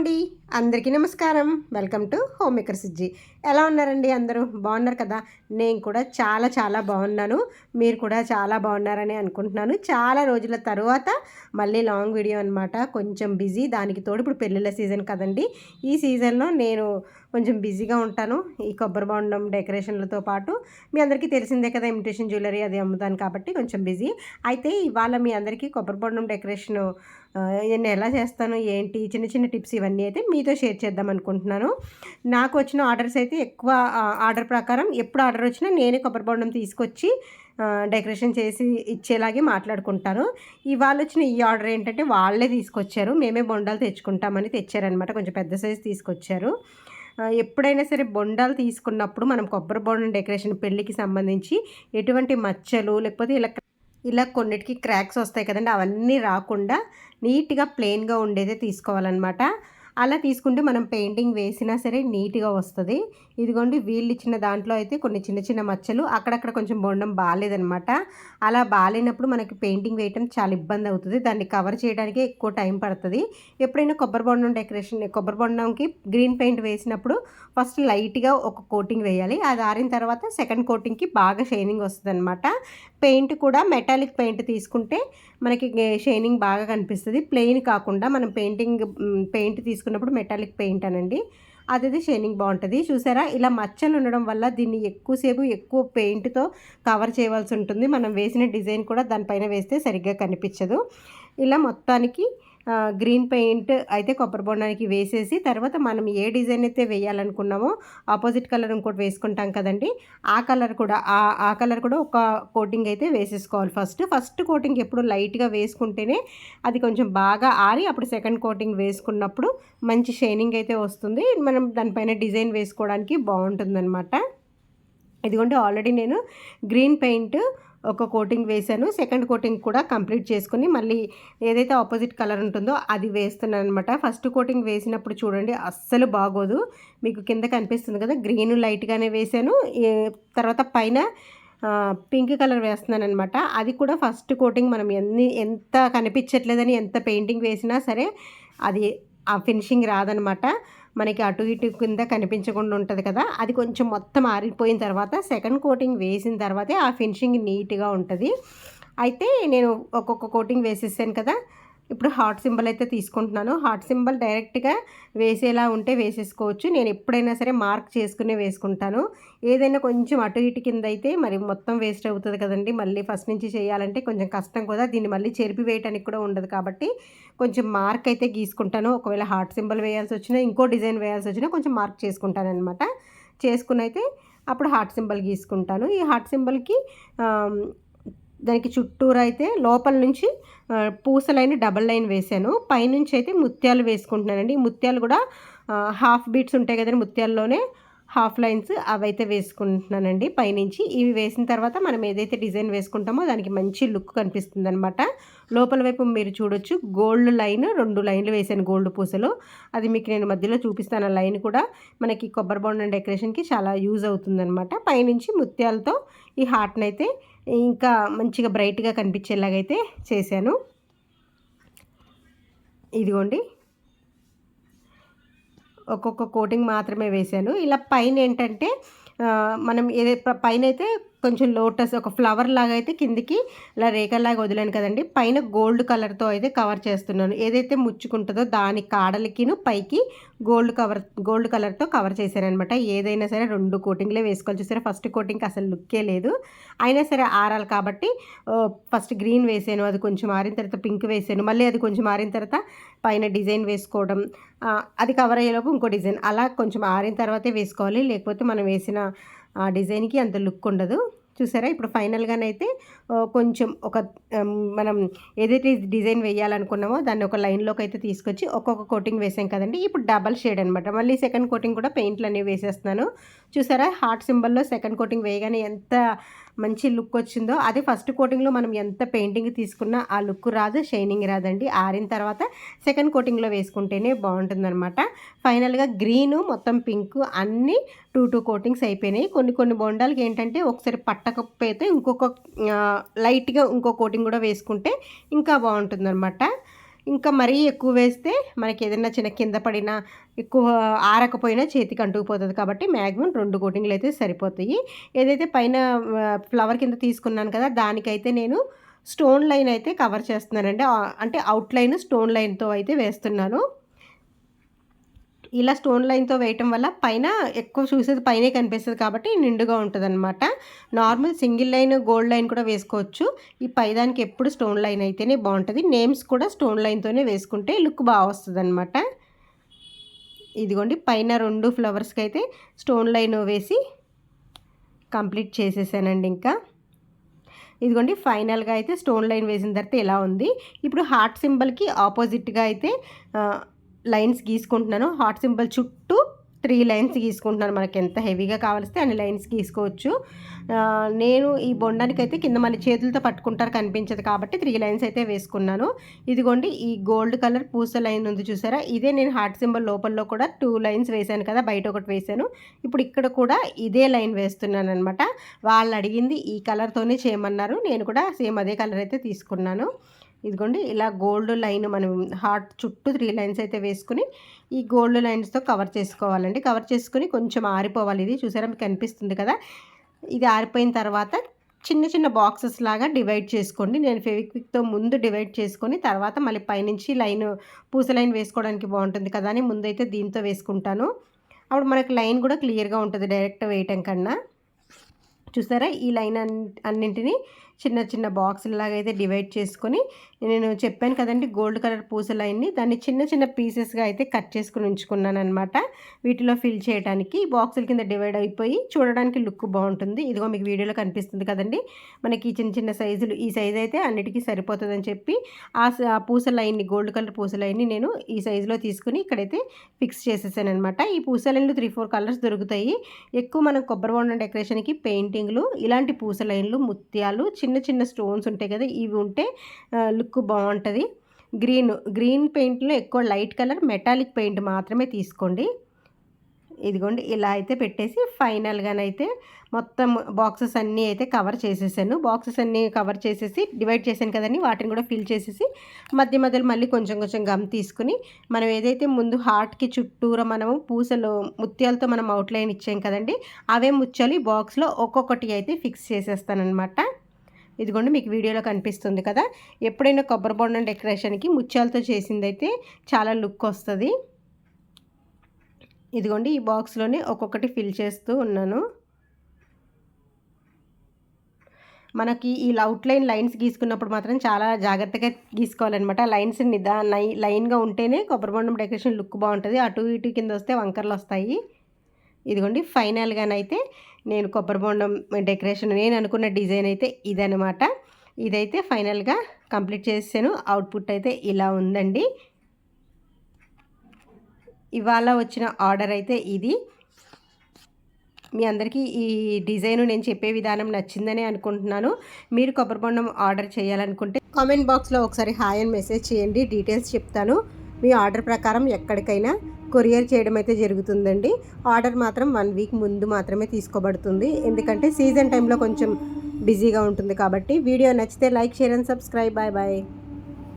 అండి అందరికీ నమస్కారం. Welcome to homemaker సిజ్జి. ఎలా ఉన్నారండి అందరూ? బాగున్నారు కదా? నేను కూడా చాలా చాలా బాగున్నాను. మీరు కూడా చాలా బాగున్నారని అనుకుంటున్నాను. చాలా రోజుల తర్వాత మళ్ళీ లాంగ్ వీడియో అనమాట కొంచెం బిజీ. దానికి తోడు ఇప్పుడు పెళ్ళిళ్ళ సీజన్ కదండి. ఈ సీజన్లో నేను కొంచెం బిజీగా ఉంటాను. ఈ కొబ్బరి బొండం డెకరేషన్లతో పాటు మీ అందరికీ తెలిసిందే కదా ఇమిటేషన్ జ్యువెలరీ అది అమ్ముతాను కాబట్టి కొంచెం బిజీ. అయితే ఇవాళ మీ అందరికీ కొబ్బరి బొండం డెకరేషన్ నేను ఎలా చేస్తాను? ఏంటి? చిన్న చిన్న టిప్స్ ఇవన్నీ అయితే మీ మీతో షేర్ చేద్దాం అనుకుంటున్నాను. నాకు వచ్చిన ఆర్డర్స్ అయితే ఎక్కువ ఆర్డర్ ప్రకారం ఎప్పుడు ఆర్డర్ వచ్చినా నేనే కొబ్బరి బొండం తీసుకొచ్చి డెకరేషన్ చేసి ఇచ్చేలాగే మాట్లాడుకుంటాను. ఇవాళ వచ్చిన ఈ ఆర్డర్ ఏంటంటే వాళ్ళే తీసుకొచ్చారు. మేమే బొండాలు తెచ్చుకుంటామని తెచ్చారనమాట కొంచెం పెద్ద సైజు తీసుకొచ్చారు. ఎప్పుడైనా సరే బొండాలు తీసుకున్నప్పుడు మనం కొబ్బరి బొండం డెకరేషన్ పెళ్ళికి సంబంధించి ఎటువంటి మచ్చలు లేకపోతే ఇలా ఇలా కొన్నిటికి క్రాక్స్ వస్తాయి కదండి అవన్నీ రాకుండా నీట్గా ప్లెయిన్గా ఉండేదే తీసుకోవాలన్నమాట. అలా తీసుకుంటే మనం పెయింటింగ్ వేసినా సరే నీట్గా వస్తుంది. ఇదిగోండి వీళ్ళు ఇచ్చిన దాంట్లో అయితే కొన్ని చిన్న చిన్న మచ్చలు అక్కడక్కడ కొంచెం బొండం బాగాలేదనమాట అలా బాగాలేనప్పుడు మనకి పెయింటింగ్ వేయటం చాలా ఇబ్బంది అవుతుంది. దాన్ని కవర్ చేయడానికి ఎక్కువ టైం పడుతుంది. ఎప్పుడైనా కొబ్బరి బొండం డెకరేషన్ కొబ్బరి బొండంకి గ్రీన్ పెయింట్ వేసినప్పుడు ఫస్ట్ లైట్గా ఒక కోటింగ్ వేయాలి. అది ఆరిన తర్వాత సెకండ్ కోటింగ్కి బాగా షైనింగ్ వస్తుంది అనమాట పెయింట్ కూడా మెటాలిక్ పెయింట్ తీసుకుంటే మనకి షైనింగ్ బాగా కనిపిస్తుంది. ప్లెయిన్ కాకుండా మనం పెయింటింగ్ పెయింట్ తీసుకున్నప్పుడు మెటాలిక్ పెయింట్ అనండి. అదైతే షైనింగ్ బాగుంటుంది చూసారా? ఇలా మచ్చలు ఉండడం వల్ల దీన్ని ఎక్కువసేపు ఎక్కువ పెయింట్తో కవర్ చేయవలసి ఉంటుంది. మనం వేసిన డిజైన్ కూడా దానిపైన వేస్తే సరిగ్గా కనిపించదు. ఇలా మొత్తానికి గ్రీన్ పెయింట్ అయితే కొబ్బరి బొండానికి వేసేసి తర్వాత మనం ఏ డిజైన్ అయితే వేయాలనుకున్నామో ఆపోజిట్ కలర్ ఇంకోటి వేసుకుంటాం కదండి. ఆ కలర్ కూడా ఆ కలర్ కూడా ఒక కోటింగ్ అయితే వేసేసుకోవాలి ఫస్ట్. ఫస్ట్ కోటింగ్ ఎప్పుడు లైట్గా వేసుకుంటేనే అది కొంచెం బాగా ఆరి అప్పుడు సెకండ్ కోటింగ్ వేసుకున్నప్పుడు మంచి షైనింగ్ అయితే వస్తుంది. మనం దానిపైన డిజైన్ వేసుకోవడానికి బాగుంటుందన్నమాట. ఇదిగోండి ఆల్రెడీ నేను గ్రీన్ పెయింట్ ఒక కోటింగ్ వేసాను సెకండ్ కోటింగ్ కూడా కంప్లీట్ చేసుకుని మళ్ళీ ఏదైతే ఆపోజిట్ కలర్ ఉంటుందో అది వేస్తున్నాను అనమాట ఫస్ట్ కోటింగ్ వేసినప్పుడు చూడండి అస్సలు బాగోదు. మీకు కింద కనిపిస్తుంది కదా గ్రీన్ లైట్గానే వేసాను తర్వాత పైన పింక్ కలర్ వేస్తున్నాను అనమాట అది కూడా ఫస్ట్ కోటింగ్ మనం ఎన్ని ఎంత కనిపించట్లేదని ఎంత పెయింటింగ్ వేసినా సరే అది ఆ ఫినిషింగ్ రాదనమాట మనకి అటు ఇటు కింద కనిపించకుండా ఉంటుంది కదా అది కొంచెం మొత్తం ఆరిపోయిన తర్వాత సెకండ్ కోటింగ్ వేసిన తర్వాతే ఆ ఫినిషింగ్ నీట్గా ఉంటుంది. అయితే నేను ఒక్కొక్క కోటింగ్ వేసేసాను కదా ఇప్పుడు హార్ట్ సింబల్ అయితే తీసుకుంటున్నాను. హార్ట్ సింబల్ డైరెక్ట్గా వేసేలా ఉంటే వేసేసుకోవచ్చు. నేను ఎప్పుడైనా సరే మార్క్ చేసుకునే వేసుకుంటాను. ఏదైనా కొంచెం అటు ఇటు కింద అయితే మరి మొత్తం వేస్ట్ అవుతుంది కదండి. మళ్ళీ ఫస్ట్ నుంచి చేయాలంటే కొంచెం కష్టం కదా. దీన్ని మళ్ళీ చెరిపి వేయటానికి కూడా ఉండదు కాబట్టి కొంచెం మార్క్ అయితే గీసుకుంటాను. ఒకవేళ హార్ట్ సింబల్ వేయాల్సి వచ్చినా ఇంకో డిజైన్ వేయాల్సి వచ్చినా కొంచెం మార్క్ చేసుకుంటాను అనమాట చేసుకుని అయితే అప్పుడు హార్ట్ సింబల్ గీసుకుంటాను. ఈ హార్ట్ సింబల్కి దానికి చుట్టూరు అయితే లోపల నుంచి పూస లైన్ డబల్ లైన్ వేసాను పైనుంచి అయితే ముత్యాలు వేసుకుంటున్నానండి. ముత్యాలు కూడా హాఫ్ బీట్స్ ఉంటాయి కదండి ముత్యాల్లోనే హాఫ్ లైన్స్ అవైతే వేసుకుంటున్నానండి పైనుంచి. ఇవి వేసిన తర్వాత మనం ఏదైతే డిజైన్ వేసుకుంటామో దానికి మంచి లుక్ కనిపిస్తుంది అనమాట లోపల వైపు మీరు చూడొచ్చు గోల్డ్ లైన్ రెండు లైన్లు వేసాను గోల్డ్ పూసలు. అది మీకు నేను మధ్యలో చూపిస్తాను. ఆ లైన్ కూడా మనకి కొబ్బరి బొండం డెకరేషన్కి చాలా యూజ్ అవుతుందన్నమాట. పైనుంచి ముత్యాలతో ఈ హార్ట్ని అయితే ఇంకా మంచిగా బ్రైట్గా కనిపించేలాగైతే చేశాను. ఇదిగోండి. ఒక్కొక్క కోటింగ్ మాత్రమే వేశాను. ఇలా పైన ఏంటంటే మనం ఏదైతే పైన అయితే కొంచెం లోటస్ ఒక ఫ్లవర్ లాగా అయితే కిందికి ఇలా రేఖల్లాగా వదిలాను కదండి. పైన గోల్డ్ కలర్తో అయితే కవర్ చేస్తున్నాను. ఏదైతే ముచ్చుకుంటుందో దాని కాడలకిను పైకి గోల్డ్ కవర్ గోల్డ్ కలర్తో కవర్ చేశాను అనమాట ఏదైనా సరే రెండు కోటింగ్లే వేసుకోవాలి. చూసారా? ఫస్ట్ కోటింగ్కి అసలు లుక్కే లేదు. అయినా సరే ఆరాలి కాబట్టి ఫస్ట్ గ్రీన్ వేసాను. అది కొంచెం మారిన తర్వాత పింక్ వేసాను. మళ్ళీ అది కొంచెం మారిన తర్వాత పైన డిజైన్ వేసుకోవడం అది కవర్ అయ్యేలోపు ఇంకో డిజైన్. అలా కొంచెం ఆరిన తర్వాతే వేసుకోవాలి. లేకపోతే మనం వేసిన ఆ డిజైన్కి అంత లుక్ ఉండదు. చూసారా? ఇప్పుడు ఫైనల్గానైతే కొంచెం ఒక మనం ఏదైతే డిజైన్ వేయాలనుకున్నామో దాన్ని ఒక లైన్లోకి అయితే తీసుకొచ్చి ఒక్కొక్క కోటింగ్ వేసాం కదండి. ఇప్పుడు డబల్ షేడ్ అనమాట మళ్ళీ సెకండ్ కోటింగ్ కూడా పెయింట్లు అనేవి వేసేస్తున్నాను. చూసారా? హార్ట్ సింబల్లో సెకండ్ కోటింగ్ వేయగానే ఎంత మంచి లుక్ వచ్చిందో అదే ఫస్ట్ కోటింగ్లో మనం ఎంత పెయింటింగ్ తీసుకున్నా ఆ లుక్ రాదు షైనింగ్ రాదండి. ఆరిన తర్వాత సెకండ్ కోటింగ్లో వేసుకుంటేనే బాగుంటుందన్నమాట. ఫైనల్గా గ్రీను మొత్తం పింక్ అన్నీ టూ టూ కోటింగ్స్ అయిపోయినాయి. కొన్ని కొన్ని బొండాలకి ఏంటంటే ఒకసారి పట్టకపోతే ఇంకొక లైట్గా ఇంకో కోటింగ్ కూడా వేసుకుంటే ఇంకా బాగుంటుందన్నమాట. ఇంకా మరీ ఎక్కువ వేస్తే మనకి ఏదైనా చిన్న కింద పడినా ఎక్కువ ఆరకపోయినా చేతికి అంటుకుపోతుంది కాబట్టి మ్యాక్సిమం రెండు కోటింగ్లు అయితే సరిపోతాయి. ఏదైతే పైన ఫ్లవర్ కింద తీసుకున్నాను కదా దానికైతే నేను స్టోన్ లైన్ అయితే కవర్ చేస్తున్నానండి. అంటే అవుట్ లైన్ స్టోన్ లైన్తో అయితే వేస్తున్నాను. ఇలా స్టోన్ లైన్తో వేయటం వల్ల పైన ఎక్కువ చూసేది పైనే కనిపిస్తుంది కాబట్టి నిండుగా ఉంటుంది అనమాట normal single line gold line కూడా వేసుకోవచ్చు. ఈ పైదానికి ఎప్పుడు స్టోన్ లైన్ అయితేనే బాగుంటుంది. నేమ్స్ కూడా స్టోన్ లైన్తోనే వేసుకుంటే లుక్ బాగా వస్తుంది అనమాట ఇదిగోండి పైన రెండు ఫ్లవర్స్కి అయితే స్టోన్ లైన్ వేసి కంప్లీట్ చేసేసానండి ఇంకా. ఇదిగోండి ఫైనల్గా అయితే స్టోన్ లైన్ వేసిన తర్వాత ఇలా ఉంది. ఇప్పుడు హార్ట్ సింబల్కి ఆపోజిట్గా అయితే లైన్స్ గీసుకుంటున్నాను. హార్ట్ సింబల్ చుట్టూ త్రీ లైన్స్ గీసుకుంటున్నాను. మనకి ఎంత హెవీగా కావలిస్తే అన్ని లైన్స్ గీసుకోవచ్చు. నేను ఈ బొండానికి అయితే కింద మళ్ళీ చేతులతో పట్టుకుంటారు కనిపించదు కాబట్టి త్రీ లైన్స్ అయితే వేసుకున్నాను. ఇదిగోండి ఈ గోల్డ్ కలర్ పూస లైన్ ఉంది చూసారా? ఇదే నేను హార్ట్ సింబల్ లోపల్లో కూడా టూ లైన్స్ వేశాను కదా బయట ఒకటి వేశాను. ఇప్పుడు ఇక్కడ కూడా ఇదే లైన్ వేస్తున్నాను అనమాట వాళ్ళు అడిగింది ఈ కలర్తోనే చేయమన్నారు. నేను కూడా సేమ్ అదే కలర్ అయితే తీసుకున్నాను. ఇదిగోండి ఇలా గోల్డ్ లైన్ మనం హార్ట్ చుట్టూ త్రీ లైన్స్ అయితే వేసుకుని ఈ గోల్డ్ లైన్స్తో కవర్ చేసుకోవాలండి. కవర్ చేసుకుని కొంచెం ఆరిపోవాలి ఇది. చూసారా మీకు కనిపిస్తుంది కదా? ఇది ఆరిపోయిన తర్వాత చిన్న చిన్న బాక్సెస్ లాగా డివైడ్ చేసుకోండి. నేను ఫెవిక్విక్తో ముందు డివైడ్ చేసుకొని తర్వాత మళ్ళీ పైనుంచి లైన్ పూస లైన్ వేసుకోవడానికి బాగుంటుంది కదా అని ముందైతే దీంతో వేసుకుంటాను. అప్పుడు మనకు లైన్ కూడా క్లియర్గా ఉంటుంది డైరెక్ట్ వేయటం కన్నా. చూసారా ఈ లైన్ అన్నింటినీ చిన్న చిన్న బాక్సులలాగా అయితే డివైడ్ చేసుకొని నేను చెప్పాను కదండి గోల్డ్ కలర్ పూస లైన్ని దాన్ని చిన్న చిన్న పీసెస్గా అయితే కట్ చేసుకుని ఉంచుకున్నాను అనమాట వీటిలో ఫిల్ చేయడానికి బాక్సుల కింద డివైడ్ అయిపోయి చూడడానికి లుక్ బాగుంటుంది. ఇదిగో మీకు వీడియోలో కనిపిస్తుంది కదండి. మనకి చిన్న చిన్న సైజులు ఈ సైజు అయితే అన్నిటికీ సరిపోతుందని చెప్పి ఆ పూస లైన్ని గోల్డ్ కలర్ పూస లైన్ని నేను ఈ సైజులో తీసుకుని ఇక్కడైతే ఫిక్స్ చేసేసాను అనమాట ఈ పూస లైన్లు త్రీ ఫోర్ కలర్స్ దొరుకుతాయి. ఎక్కువ మనం కొబ్బరి బొండం డెకరేషన్కి పెయింటింగ్లు ఇలాంటి పూస లైన్లు ముత్యాలు చిన్న చిన్న చిన్న స్టోన్స్ ఉంటాయి కదా ఇవి ఉంటే లుక్ బాగుంటుంది. గ్రీన్ గ్రీన్ పెయింట్లో ఎక్కువ లైట్ కలర్ మెటాలిక్ పెయింట్ మాత్రమే తీసుకోండి. ఇదిగోండి ఇలా అయితే పెట్టేసి ఫైనల్గానైతే మొత్తం బాక్సెస్ అన్నీ అయితే కవర్ చేసేసాను. బాక్సెస్ అన్నీ కవర్ చేసేసి డివైడ్ చేశాను కదండి వాటిని కూడా ఫిల్ చేసేసి మధ్య మధ్యలో మళ్ళీ కొంచెం కొంచెం గమ్ తీసుకుని మనం ఏదైతే ముందు హార్ట్కి చుట్టూరా మనము పూసలు ముత్యాలతో మనం అవుట్లైన్ ఇచ్చాం కదండి అవే ముత్యాలు ఈ బాక్స్లో ఒక్కొక్కటి అయితే ఫిక్స్ చేసేస్తానమాట ఇదిగోండి మీకు వీడియోలో కనిపిస్తుంది కదా. ఎప్పుడైనా కొబ్బరి బొండం డెకరేషన్కి ముత్యాలతో చేసిందైతే చాలా లుక్ వస్తుంది. ఇదిగోండి ఈ బాక్స్లోనే ఒక్కొక్కటి ఫిల్ చేస్తూ ఉన్నాను. మనకి ఈ అవుట్లైన్ లైన్స్ గీసుకున్నప్పుడు మాత్రం చాలా జాగ్రత్తగా గీసుకోవాలన్నమాట. లైన్స్ నిదా లైన్గా ఉంటేనే కొబ్బరి బొండం డెకరేషన్ లుక్ బాగుంటుంది. అటు ఇటు కింద వస్తే వంకర్లు వస్తాయి ఇదిగోండి ఫైనల్గానైతే నేను కొబ్బరి బొండం డెకరేషన్ నేను అనుకున్న డిజైన్ అయితే ఇదనమాట ఇదైతే ఫైనల్గా కంప్లీట్ చేసాను అవుట్పుట్ అయితే ఇలా ఉందండి. ఇవాళ వచ్చిన ఆర్డర్ అయితే ఇది. మీ అందరికీ ఈ డిజైన్ నేను చెప్పే విధానం నచ్చిందని అనుకుంటున్నాను. మీరు కొబ్బరి బొండం ఆర్డర్ చేయాలనుకుంటే కామెంట్ బాక్స్లో ఒకసారి హాయ్ అని మెసేజ్ చేయండి. డీటెయిల్స్ చెప్తాను. మీ ఆర్డర్ ప్రకారం ఎక్కడికైనా కొరియర్ చేయడం అయితే జరుగుతుందండి. ఆర్డర్ మాత్రం వన్ వీక్ ముందు మాత్రమే తీసుకోబడుతుంది. ఎందుకంటే సీజన్ టైంలో కొంచెం బిజీగా ఉంటుంది కాబట్టి వీడియో నచ్చితే like share and subscribe. Bye bye.